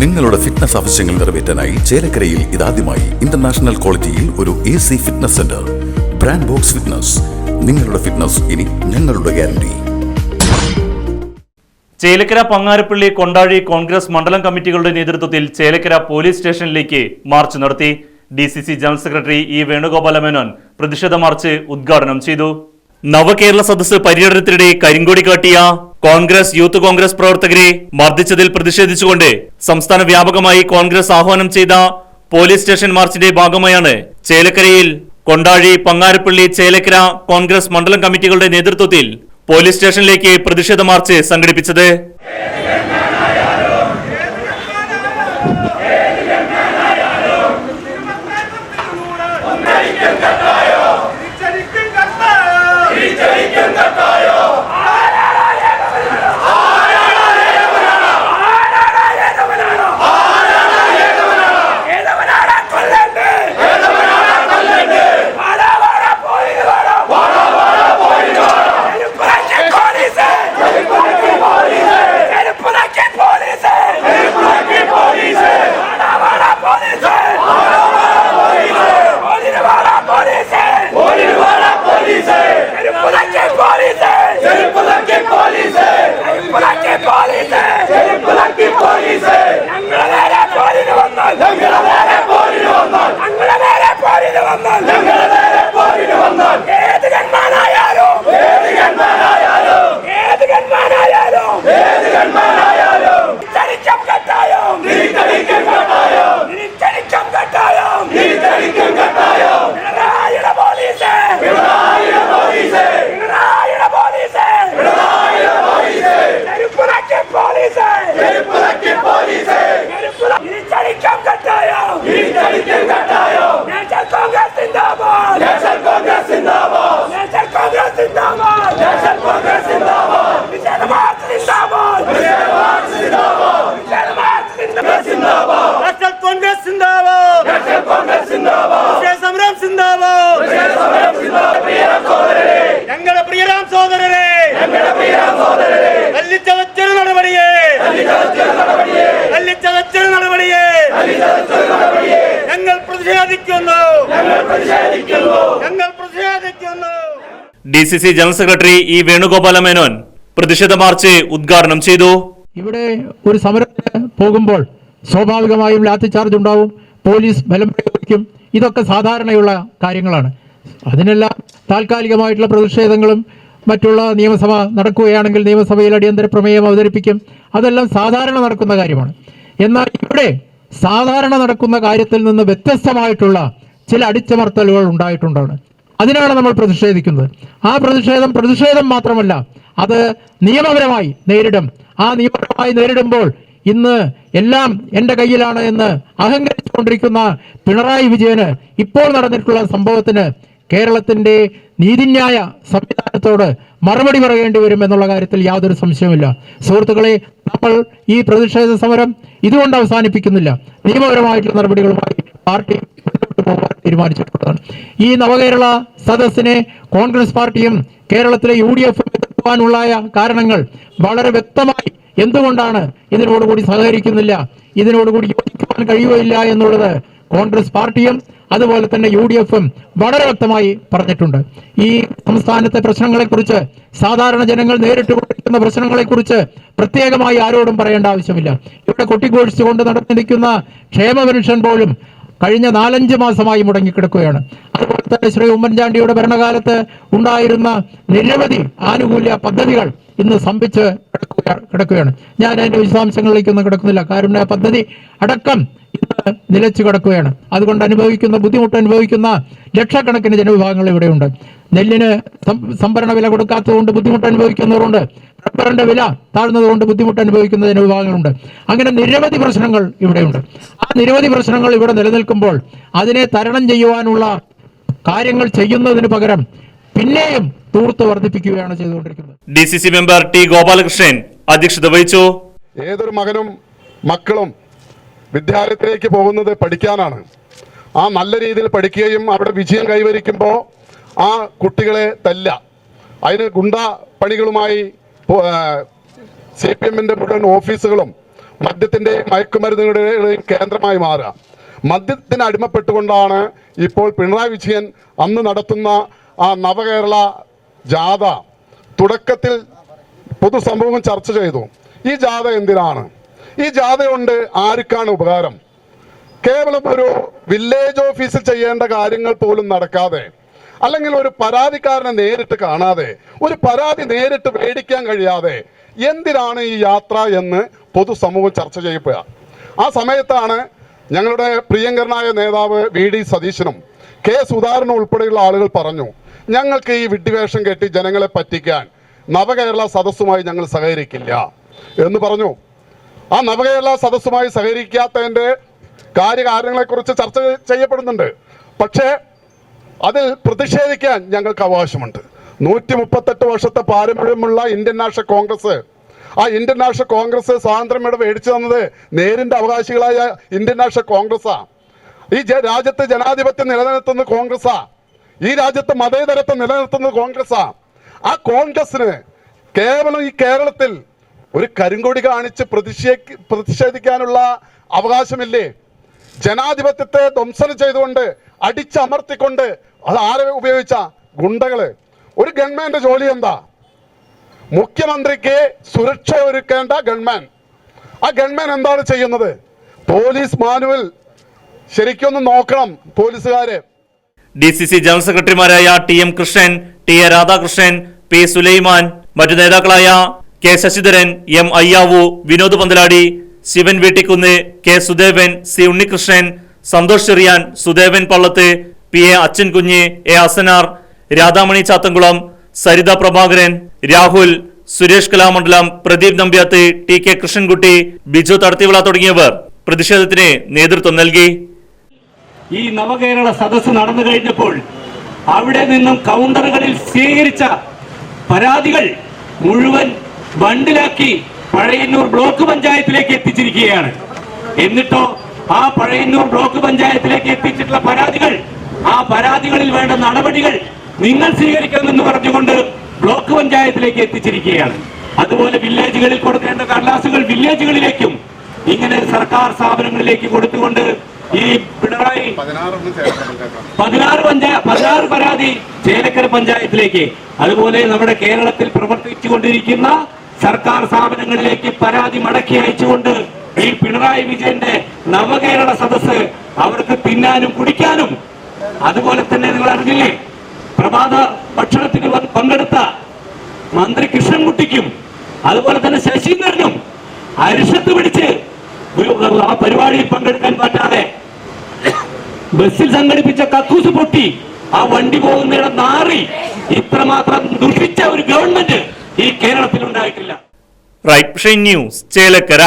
നിങ്ങളുടെ ഫിറ്റ്നസ് ആവശ്യങ്ങൾ നിറവേറ്റാനായി ചേലക്കരയിൽ ഇതാദ്യമായി ഇന്റർനാഷണൽ ക്വാളിറ്റിയിൽ ഒരു A C fitness centre brand box fitness നിങ്ങളുടെ ഫിറ്റ്നസ് ഇനി ഞങ്ങളുടെ ഗ്യാരണ്ടി ചേലക്കര പങ്ങാരപ്പള്ളി കൊണ്ടാഴി കോൺഗ്രസ് മണ്ഡലം കമ്മിറ്റികളുടെ നേതൃത്വത്തിൽ ചേലക്കര പോലീസ് സ്റ്റേഷനിലേക്ക് മാർച്ച് നടത്തി. D C C general secretary E Venugopala Menon പ്രതിഷേധ മാർച്ച് ഉദ്ഘാടനം ചെയ്തു. നവകേരള സദസ്സ് പര്യടനത്തിനിടെ കരിങ്കൊടി കാട്ടിയ കോൺഗ്രസ് യൂത്ത് കോൺഗ്രസ് പ്രവർത്തകരെ മർദ്ദിച്ചതിൽ പ്രതിഷേധിച്ചുകൊണ്ട് സംസ്ഥാന വ്യാപകമായി കോൺഗ്രസ് ആഹ്വാനം ചെയ്ത പോലീസ് സ്റ്റേഷൻ മാർച്ചിന്റെ ഭാഗമായാണ് ചേലക്കരയിൽ കൊണ്ടാഴി പങ്ങാരപ്പള്ളി ചേലക്കര കോൺഗ്രസ് മണ്ഡലം കമ്മിറ്റികളുടെ നേതൃത്വത്തിൽ പോലീസ് സ്റ്റേഷനിലേക്ക് പ്രതിഷേധ മാർച്ച് സംഘടിപ്പിച്ചത് തിരിച്ചടിക്കും കത്തായോ ഏത് ഗൺമാനായാലും ഏത് ഗൺമാനായാലും ഏത് ഗൺമാനായാലും ഏത് ഗൺമാനായാലും തിരിച്ചടിക്കും കട്ടായം തിരിച്ചടിക്കും കട്ടായം തിരിച്ചടിക്കും കട്ടായം തിരിച്ചടിക്കും കട്ടായം പിണറായിയുടെ പോലീസ് പിണറായിയുടെ പോലീസ് പിണറായിയുടെ പോലീസ് പിണറായിയുടെ പോലീസ് ചെരുപ്പുറക്കി പോലീസ് ചെരുപ്പുറക്കി പോലീസ് തിരിച്ചടിക്കും കട്ടായം തിരിച്ചടിക്കും കട്ടായം നാഷണൽ കോൺഗ്രസ് സിന്ദാബാദ് നാഷണൽ കോൺഗ്രസ് സിന്ദാബാദ് നാഷണൽ കോൺഗ്രസ് സിന്ദാബാദ് നാഷണൽ കോൺഗ്രസ് സിന്ദാബാദ് വിജയകുമാർ സിന്ദാബാദ് വിജയകുമാർ സിന്ദാബാദ് വിജയകുമാർ സിന്ദാബാദ് നാഷണൽ കോൺഗ്രസ് സിന്ദാബാദ് നാഷണൽ കോൺഗ്രസ് സിന്ദാബാദ് വിജയ സമരം സിന്ദാബാദ് വിജയ സമരം സിന്ദാബാദ് പ്രിയരാം സഹോദരരെ ഞങ്ങളുടെ പ്രിയരാം സഹോദരരെ. തല്ലിച്ചതച്ചൊരു നടപടിയെ. തല്ലിച്ചതച്ചൊരു നടപടിയെ. ഞങ്ങൾ പ്രതിഷേധിക്കുന്നു. ഞങ്ങൾ പ്രതിഷേധിക്കുന്നു. ഞങ്ങൾ പ്രതിഷേധിക്കുന്നു D C C general secretary E Venugopala Menon പ്രതിഷേധ മാർച്ച് ഉദ്ഘാടനം ചെയ്തു. ഇവിടെ ഒരു സമരത്തിന് പോകുമ്പോൾ സ്വാഭാവികമായും ലാത്തി ചാർജ് ഉണ്ടാവും. പോലീസ് ബലം പ്രയോഗിക്കും. ഇതൊക്കെ സാധാരണയുള്ള കാര്യങ്ങളാണ്. അതിനെല്ലാം താൽക്കാലികമായിട്ടുള്ള പ്രതിഷേധങ്ങളും മറ്റുള്ള നിയമസഭ നടക്കുകയാണെങ്കിൽ നിയമസഭയിൽ അടിയന്തര പ്രമേയം അവതരിപ്പിക്കും. അതെല്ലാം സാധാരണ നടക്കുന്ന കാര്യമാണ്. എന്നാൽ ഇവിടെ സാധാരണ നടക്കുന്ന കാര്യത്തിൽ നിന്ന് വ്യത്യസ്തമായിട്ടുള്ള ചില അടിച്ചമർത്തലുകൾ ഉണ്ടായിട്ടുണ്ടാണ്. അതിനാണ് നമ്മൾ പ്രതിഷേധിക്കുന്നത്. ആ പ്രതിഷേധം പ്രതിഷേധം മാത്രമല്ല അത് നിയമപരമായി നേരിടും. ആ നിയമപരമായി നേരിടുമ്പോൾ ഇന്ന് എല്ലാം എന്റെ കയ്യിലാണ് എന്ന് അഹങ്കരിച്ചുകൊണ്ടിരിക്കുന്ന പിണറായി വിജയന് ഇപ്പോൾ നടന്നിട്ടുള്ള സംഭവത്തിന് കേരളത്തിന്റെ നീതിന്യായ സംവിധാനത്തോട് മറുപടി പറയേണ്ടി വരും എന്നുള്ള കാര്യത്തിൽ യാതൊരു സംശയവുമില്ല. സുഹൃത്തുക്കളെ നമ്മൾ ഈ പ്രതിഷേധ സമരം ഇതുകൊണ്ട് അവസാനിപ്പിക്കുന്നില്ല. നിയമപരമായിട്ടുള്ള നടപടികളുമായി പാർട്ടി തീരുമാനിച്ചിട്ടുള്ളതാണ്. ഈ നവകേരള സദസ്സിനെ കോൺഗ്രസ് പാർട്ടിയും കേരളത്തിലെ യു ഡി എഫും കാരണങ്ങൾ വളരെ വ്യക്തമായി എന്തുകൊണ്ടാണ് ഇതിനോടുകൂടി സഹകരിക്കുന്നില്ല? ഇതിനോടുകൂടി യോജിക്കാൻ കഴിയുകയില്ല എന്നുള്ളത് കോൺഗ്രസ് പാർട്ടിയും അതുപോലെ തന്നെ യു ഡി എഫും വളരെ വ്യക്തമായി പറഞ്ഞിട്ടുണ്ട്. ഈ സംസ്ഥാനത്തെ പ്രശ്നങ്ങളെക്കുറിച്ച് സാധാരണ ജനങ്ങൾ നേരിട്ട് കൊണ്ടിരിക്കുന്ന പ്രശ്നങ്ങളെക്കുറിച്ച് പ്രത്യേകമായി ആരോടും പറയേണ്ട ആവശ്യമില്ല. ഇവിടെ കൊട്ടിഘോഷിച്ചുകൊണ്ട് നടന്നിരിക്കുന്ന ക്ഷേമ പെൻഷൻ പോലും കഴിഞ്ഞ നാലഞ്ച് മാസമായി മുടങ്ങിക്കിടക്കുകയാണ്. അതുപോലെ തന്നെ ശ്രീ ഉമ്മൻചാണ്ടിയുടെ ഭരണകാലത്ത് ഉണ്ടായിരുന്ന നിരവധി ആനുകൂല്യ പദ്ധതികൾ ഇന്ന് കിടക്കുക- കിടക്കുകയാണ്. ഞാൻ അതിന്റെ വിശദാംശങ്ങളിലേക്കൊന്നും കിടക്കുന്നില്ല. കാരുണ്യ പദ്ധതി അടക്കം ഇന്ന് നിലച്ചു കിടക്കുകയാണ്. അതുകൊണ്ട് അനുഭവിക്കുന്ന ബുദ്ധിമുട്ട് അനുഭവിക്കുന്ന ലക്ഷക്കണക്കിന് ജനവിഭാഗങ്ങൾ ഇവിടെയുണ്ട്. നെല്ലിന് സംഭരണ വില കൊടുക്കാത്തതുകൊണ്ട് ബുദ്ധിമുട്ട് അനുഭവിക്കുന്നവരുണ്ട്. റബ്ബറിന്റെ വില താഴ്ന്നതുകൊണ്ട് ബുദ്ധിമുട്ട് അനുഭവിക്കുന്ന ജനവിഭാഗങ്ങളുണ്ട്. അങ്ങനെ നിരവധി പ്രശ്നങ്ങൾ ഇവിടെയുണ്ട്. ആ നിരവധി പ്രശ്നങ്ങൾ ഇവിടെ നിലനിൽക്കുമ്പോൾ അതിനെ തരണം ചെയ്യുവാനുള്ള കാര്യങ്ങൾ ചെയ്യുന്നതിന് പകരം പിന്നെയും തൂർത്ത് വർദ്ധിപ്പിക്കുകയാണ് ചെയ്തുകൊണ്ടിരിക്കുന്നത്. D C C member T Gopalakrishnan അധ്യക്ഷത വഹിച്ചു. ഏതൊരു മകനും മക്കളും വിദ്യാലയത്തിലേക്ക് പോകുന്നത് പഠിക്കാനാണ്. ആ നല്ല രീതിയിൽ പഠിക്കുകയും അവിടെ വിജയം കൈവരിക്കുമ്പോൾ ആ കുട്ടികളെ തല്ല. അതിന് ഗുണ്ട പണികളുമായി സി പി എമ്മിന്റെ മുഴുവൻ ഓഫീസുകളും മദ്യത്തിന്റെയും മയക്കുമരുന്നുകളുടെയും കേന്ദ്രമായി മാറുക. മദ്യത്തിന് അടിമപ്പെട്ടുകൊണ്ടാണ് ഇപ്പോൾ പിണറായി വിജയൻ അന്ന് നടത്തുന്ന ആ നവകേരള ജാഥ തുടക്കത്തിൽ പൊതുസമൂഹം ചർച്ച ചെയ്തു. ഈ ജാഥ എന്തിനാണ്? ഈ ജാഥ കൊണ്ട് ആർക്കാണ് ഉപകാരം? കേവലം ഒരു വില്ലേജ് ഓഫീസിൽ ചെയ്യേണ്ട കാര്യങ്ങൾ പോലും നടക്കാതെ അല്ലെങ്കിൽ ഒരു പരാതിക്കാരനെ നേരിട്ട് കാണാതെ ഒരു പരാതി നേരിട്ട് മേടിക്കാൻ കഴിയാതെ എന്തിനാണ് ഈ യാത്ര എന്ന് പൊതുസമൂഹം ചർച്ച ചെയ്യപ്പെടുക ആ സമയത്താണ് ഞങ്ങളുടെ പ്രിയങ്കരനായ നേതാവ് വി ഡി സതീശനും കെ സുധാകരനും ഉൾപ്പെടെയുള്ള ആളുകൾ പറഞ്ഞു ഞങ്ങൾക്ക് ഈ വിഡ്ഢിവേഷം കെട്ടി ജനങ്ങളെ പറ്റിക്കാൻ നവകേരള സദസ്സുമായി ഞങ്ങൾ സഹകരിക്കില്ല. എന്ന് പറഞ്ഞു. ആ നവകേരള സദസ്സുമായി സഹകരിക്കാത്തതിന്റെ കാര്യകാരണങ്ങളെക്കുറിച്ച് ചർച്ച ചെയ്യപ്പെടുന്നുണ്ട്. പക്ഷേ അതിൽ പ്രതിഷേധിക്കാൻ ഞങ്ങൾക്ക് അവകാശമുണ്ട്. നൂറ്റി മുപ്പത്തെട്ട് വർഷത്തെ പാരമ്പര്യമുള്ള ഇന്ത്യൻ നാഷണൽ കോൺഗ്രസ് ആ ഇന്ത്യൻ നാഷണൽ കോൺഗ്രസ് സ്വാതന്ത്ര്യം ഇവിടെ മേടിച്ചു തന്നത് നേരിന്റെ അവകാശികളായ ഇന്ത്യൻ നാഷണൽ കോൺഗ്രസ്സാണ് ഈ രാജ്യത്ത് ജനാധിപത്യം നിലനിർത്തുന്നത് കോൺഗ്രസ്സാണ് ഈ രാജ്യത്ത് മതേതരത്വം നിലനിർത്തുന്നത് കോൺഗ്രസ്സാ. ആ കോൺഗ്രസിന് കേവലം ഈ കേരളത്തിൽ ഒരു കരിങ്കൊടി കാണിച്ച് പ്രതിഷേ പ്രതിഷേധിക്കാനുള്ള അവകാശമില്ലേ? ജനാധിപത്യത്തെ ധ്വംസനം ചെയ്തുകൊണ്ട് അടിച്ചമർത്തിക്കൊണ്ട് അത് ആരെ ഉപയോഗിച്ച? ഗുണ്ടകൾ. ഒരു ഗവൺമെന്റ് ജോലി എന്താ? മുഖ്യമന്ത്രിക്ക് സുരക്ഷ ഒരുക്കേണ്ട ഗവൺമെൻ ആ ഗൺമാൻ എന്താണ് ചെയ്യുന്നത്? Police manual. ശരിക്കൊന്ന് നോക്കണം പോലീസുകാര്. ഡി സി സി ജനറൽ സെക്രട്ടറിമാരായ T M Krishnan T A Radhakrishnan P Sulaiman മറ്റു നേതാക്കളായ K Sasidharan M Ayyavu Vinod Panthaladi Sivan Veettikkunnu K Sudevan C Unnikrishnan Santhosh Cheriyan Sudevan Pallath P A Achan Kunju A Asanar Radhamani Chathankulam Saritha Prabhakaran Rahul Suresh Kalamandalam Pradeep Nambiath T K Krishnankutty Biju Thadathivila തുടങ്ങിയവർ പ്രതിഷേധത്തിന് നേതൃത്വം നൽകി. ഈ നവകേരള സദസ്സ് നടന്നു കഴിഞ്ഞപ്പോൾ അവിടെ നിന്നും കൗണ്ടറുകളിൽ സ്വീകരിച്ച പരാതികൾ മുഴുവൻ ബണ്ടിലാക്കി പഴയന്നൂർ ബ്ലോക്ക് പഞ്ചായത്തിലേക്ക് എത്തിച്ചിരിക്കുകയാണ്. എന്നിട്ടോ ആ പഴയന്നൂർ ബ്ലോക്ക് പഞ്ചായത്തിലേക്ക് എത്തിച്ചിട്ടുള്ള പരാതികൾ ആ പരാതികളിൽ വേണ്ട നടപടികൾ നിങ്ങൾ സ്വീകരിക്കണമെന്ന് പറഞ്ഞുകൊണ്ട് ബ്ലോക്ക് പഞ്ചായത്തിലേക്ക് എത്തിച്ചിരിക്കുകയാണ്. അതുപോലെ വില്ലേജുകളിൽ കൊടുക്കേണ്ട കടലാസുകൾ വില്ലേജുകളിലേക്കും ഇങ്ങനെ സർക്കാർ സ്ഥാപനങ്ങളിലേക്ക് കൊടുത്തുകൊണ്ട് ഈ പിണറായി പതിനാറ് പഞ്ചായത്ത് പതിനാറ് പരാതി ചേലക്കര പഞ്ചായത്തിലേക്ക്. അതുപോലെ നമ്മുടെ കേരളത്തിൽ പ്രവർത്തിച്ചുകൊണ്ടിരിക്കുന്ന സർക്കാർ സ്ഥാപനങ്ങളിലേക്ക് പരാതി മടക്കി അയച്ചുകൊണ്ട് ഈ പിണറായി വിജയന്റെ നവകേരള സദസ് അവർക്ക് തിന്നാനും കുടിക്കാനും അതുപോലെ തന്നെ നിങ്ങൾ അറിഞ്ഞില്ലേ പ്രഭാത ഭക്ഷണത്തിന് പങ്കെടുത്ത മന്ത്രി കൃഷ്ണൻകുട്ടിക്കും അതുപോലെ തന്നെ ശശീന്ദ്രനും അരിശത്ത് പിടിച്ച് ഒരു- ആ പരിപാടിയിൽ ബസ്സിൽ സംഘടിപ്പിച്ച കക്കൂസ് പൊട്ടി. ആ വണ്ടി പോകുന്നിടം നാറി. ഇത്രമാത്രം ദുഷിച്ച ഒരു ഗവൺമെന്റ് ഈ കേരളത്തിൽ ഉണ്ടായിട്ടില്ല. Right news Chelakkara.